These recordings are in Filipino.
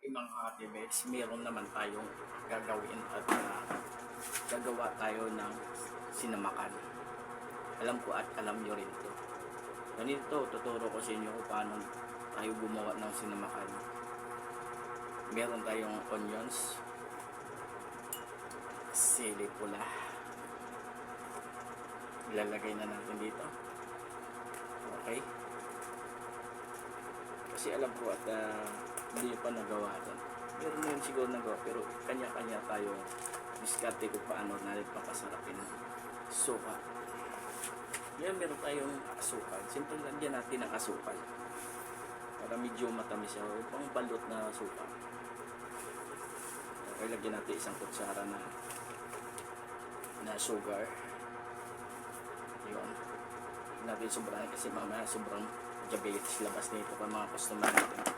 Mga ka-TBX, meron naman tayong gagawin at uh, gagawa tayo ng sinamakan. Alam ko at alam nyo rin to. Ganito, tuturo ko sa inyo kung paano tayo gumawa ng sinamakan. Meron tayong onions, sili pula. Ilalagay na natin dito. Okay. Kasi alam ko at ah, hindi pa nagawa ito. Meron na siguro nagawa pero kanya-kanya tayo diskarte kung paano natin papasarapin ng suka. Yan, meron tayong asukal. Siyempre lagyan natin ng asukal. Para medyo matamis siya. Huwag pang balot na suka. Okay, lagyan natin isang kutsara na na sugar. Yun. Huwag natin sobrang kasi mamaya sobrang diabetes labas nito pa mga customer natin.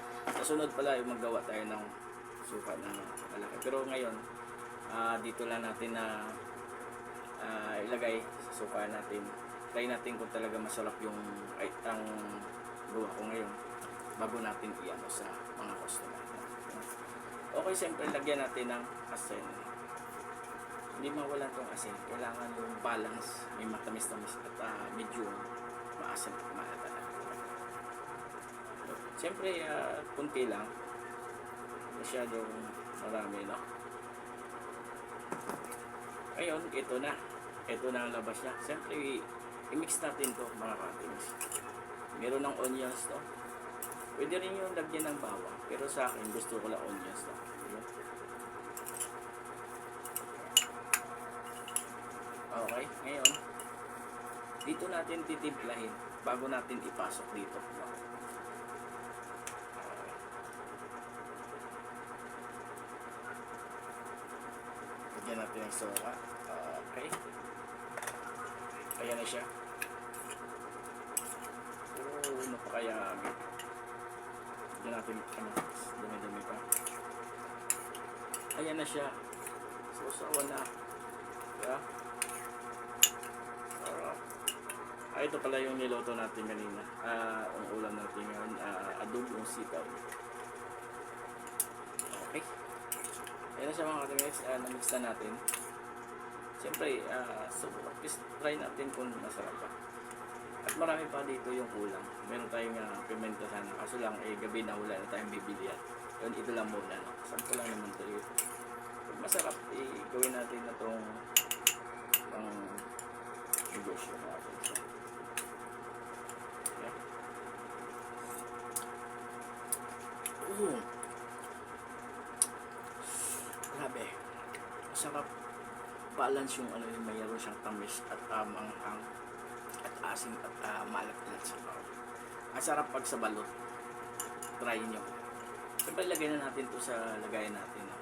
Kasunod pala yung maggawa tayo ng suka na malaki. Pero ngayon, ah, dito lang natin na ah, ilagay sa suka natin. Try natin kung talaga masarap yung ay, ang gawa ko ngayon bago natin iano sa mga customer. Okay, siyempre lagyan natin ng asin. Hindi mawala tong asin. Kailangan yung balance. May matamis-tamis at ah, medyo maasim at maalat. Siyempre, ah, kunti lang. Masyadong marami, no? Ngayon, ito na. Ito na ang labas niya. Siyempre, i-mix natin to mga katims. Meron ng onions to. Pwede rin yung lagyan ng bawang. Pero sa akin, gusto ko lang onions to. Okay, ngayon, dito natin titimplahin bago natin ipasok dito. No? Ng soka. Okay. Ayan na siya. Oh, napakayami. Lagyan natin, ano, dumi-dumi pa. Ayan na siya. Susawa na. Yeah. Sarap. Ah, ito pala yung niloto natin kanina. Ah, ang ulam natin ngayon, ah, adobong sitaw. Okay. Ayan siya mga katimex, uh, na-mix na natin. Siyempre, uh, so, at try natin kung masarap pa. At marami pa dito yung kulang. Meron tayong uh, pimenta sana. Kaso lang, eh, gabi na wala na tayong bibili at yun, ito lang muna. No? Sample lang naman tayo. Kung masarap, eh, gawin natin na tong pang negosyo natin. So, yeah. Ooh. Grabe. Masarap. Balance yung ano yung mayroon siyang tamis at tamang hang at asin at uh, maalat-alat sa bawang. Ang sarap pag sa balot. Try nyo. Siyempre lagay na natin to sa lagayan natin. No?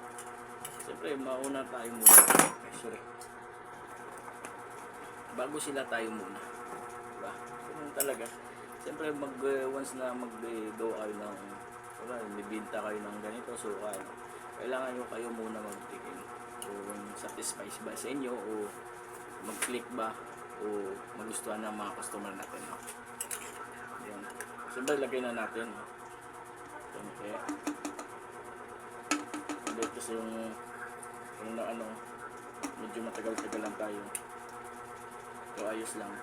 Siyempre mauna tayo muna. Ay, sorry. Bago sila tayo muna. Diba? Ganun talaga. Siyempre mag uh, once na mag-go kayo ng wala, bibinta kayo ng ganito, so ano, kailangan nyo kayo muna magtikin kung satisfied ba sa inyo o mag-click ba o magustuhan ng mga customer natin no? Yan. Siyempre lagay na natin no? Yan, kaya hindi kasi yung yung na ano medyo matagal-tagal lang tayo so ayos lang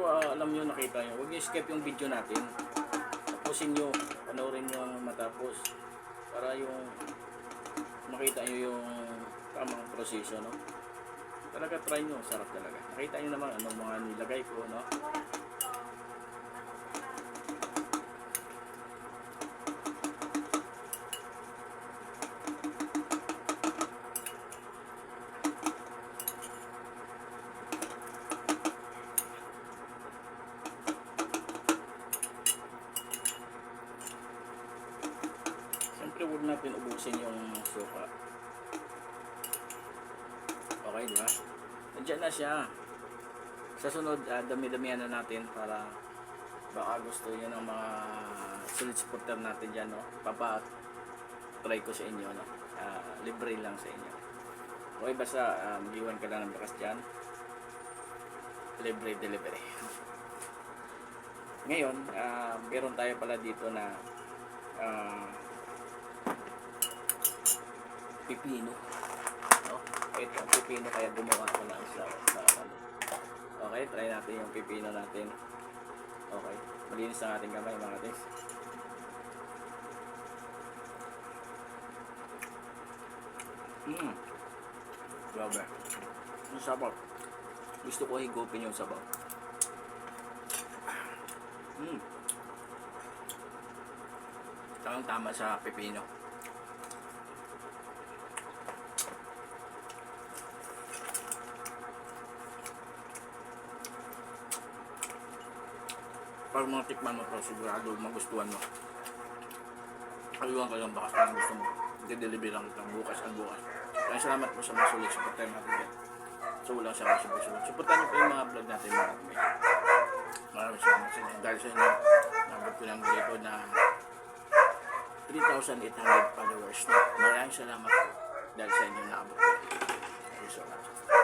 ko ah, alam nyo nakita nyo. Huwag nyo skip yung video natin. Tapusin nyo. Panoorin nyo matapos. Para yung makita nyo yung tamang proseso, no? Talaga try nyo. Sarap talaga. Nakita nyo naman anong mga nilagay ko, no? Natin ubusin yung suka. Okay, di ba? Nandiyan na siya. Sa sunod, ah, dami-damihan na natin para baka gusto nyo ng mga solid supporter natin dyan, no? Papa, try ko sa inyo, no? Ah, libre lang sa inyo. Okay, basta uh, mag-iwan ka lang ng bakas dyan. Libre delivery. Ngayon, ah, meron tayo pala dito na ah, pipino. No? Ito, pipino kaya gumawa ko ng sa, sa ano. Okay, try natin yung pipino natin. Okay, malinis ang ating kamay mga tis. Mmm. Grabe. Ang sabaw. Gusto ko higupin yung sabaw. Mmm. Tamang tama sa pipino. Pag mga tikman mo to, sigurado magustuhan mo. Ayuhan ka lang baka kung gusto mo. I-deliver lang kita bukas at bukas. Kaya salamat po sa mga sulit support tayo natin dyan. So wala sa mga support. Supportan niyo po yung mga vlog natin mga kami. Maraming salamat sa inyo. Dahil sa inyo, nabot ko ng grito na 3,800 followers na. Maraming salamat po dahil sa inyo naabot ko. So much.